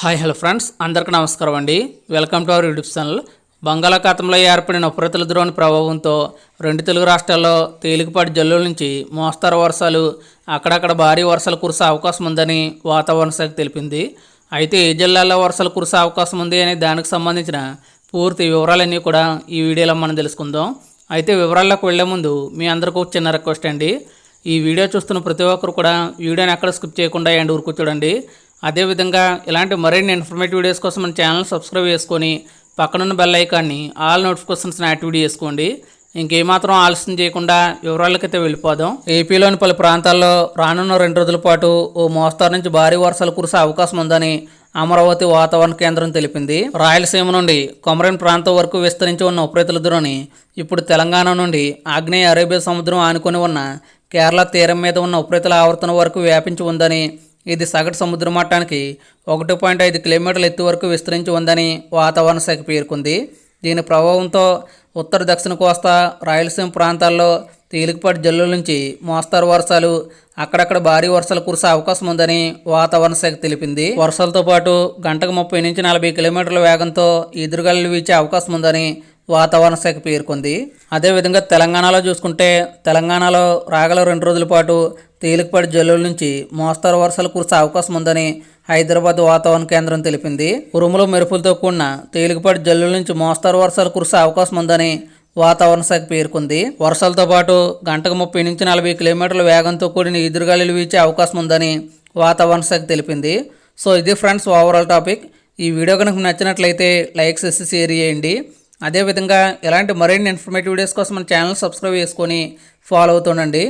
Hi hello friends. అందరికీ నమస్కారం అండి. Welcome to our YouTube channel. బంగాళాఖాతంలో ఏర్పడిన ఉపరితల ద్రోణి ప్రభావంతో రెండు తెలుగు రాష్ట్రాల్లో తేలికపాటి జల్లుల నుంచి మోస్తరు వర్షాలు అక్కడక్కడ భారీ వర్షాలు కురిసే అవకాశం ఉందని వాతావరణ శాఖ తెలిపింది. అయితే ఏ జిల్లాల్లో వర్షాలు కురిసే అవకాశం ఉంది అనే దానికి సంబంధించిన పూర్తి వివరాలన్నీ కూడా ఈ వీడియోలో మనం తెలుసుకుందాం. అయితే వివరాల్లోకి వెళ్ళే ముందు మీ అందరికీ ఒక చిన్న రిక్వెస్ట్ అండి. ఈ వీడియో చూస్తున్న ప్రతి ఒక్కరు కూడా వీడియోని ఎక్కడ స్కిప్ చేయకుండా ఎండ్ ఊరుకు చూడండి. అదేవిధంగా ఇలాంటి మరిన్ని ఇన్ఫర్మేటివ్ వీడియోస్ కోసం మన ఛానల్ సబ్స్క్రైబ్ చేసుకొని పక్కనున్న బెల్ ఐకాన్ని ఆల్ నోటిఫికేషన్స్ని యాక్టివేట్ చేసుకోండి. ఇంకేమాత్రం ఆలస్యం చేయకుండా వివరాలకైతే వెళ్ళిపోదాం. ఏపీలోని పలు ప్రాంతాల్లో రానున్న రెండు రోజుల పాటు ఓ మోస్తారు నుంచి భారీ వర్షాలు కురిసే అవకాశం ఉందని అమరావతి వాతావరణ కేంద్రం తెలిపింది. రాయలసీమ నుండి కొమరన్ ప్రాంతం వరకు విస్తరించి ఉన్న ఉపరితల ద్రోణి ఇప్పుడు తెలంగాణ నుండి ఆగ్నేయ అరేబియా సముద్రం ఆనుకొని ఉన్న కేరళ తీరం మీద ఉన్న ఉపరితల ఆవర్తన వరకు వ్యాపించి ఉందని ఇది సగటు సముద్ర మట్టానికి ఒకటి పాయింట్ ఐదు కిలోమీటర్ల ఎత్తు వరకు విస్తరించి ఉందని వాతావరణ శాఖ పేర్కొంది. దీని ప్రభావంతో ఉత్తర దక్షిణ కోస్తా రాయలసీమ ప్రాంతాల్లో తేలికపాటి జల్లుల నుంచి మోస్తరు వర్షాలు అక్కడక్కడ భారీ వర్షాలు కురిసే అవకాశం ఉందని వాతావరణ శాఖ తెలిపింది. వర్షాలతో పాటు గంటకు ముప్పై నుంచి నలభై కిలోమీటర్ల వేగంతో ఎదురుగాలు వీచే అవకాశం ఉందని వాతావరణ శాఖ పేర్కొంది. అదేవిధంగా తెలంగాణలో చూసుకుంటే తెలంగాణలో రాగల రెండు రోజుల పాటు తేలికపాటి జల్లుల నుంచి మోస్తరు వర్షాలు కురిసే అవకాశం ఉందని హైదరాబాద్ వాతావరణ కేంద్రం తెలిపింది. ఉరుములు మెరుపులతో కూడిన తేలికపాటి జల్లుల నుంచి మోస్తరు వర్షాలు కురిసే అవకాశం ఉందని వాతావరణ శాఖ పేర్కొంది. వర్షాలతో పాటు గంటకు ముప్పై నుంచి నలభై కిలోమీటర్ల వేగంతో కూడిన ఎదురుగాలులు వీచే అవకాశం ఉందని వాతావరణ శాఖ తెలిపింది. సో ఇది ఫ్రెండ్స్ ఓవరాల్ టాపిక్. ఈ వీడియో కనుక నచ్చినట్లయితే లైక్ చేసి షేర్ చేయండి. అదేవిధంగా ఇలాంటి మరిన్ని ఇన్ఫర్మేటివ్ వీడియోస్ కోసం మన ఛానల్ సబ్స్క్రైబ్ చేసుకొని ఫాలో అవుతుండండి.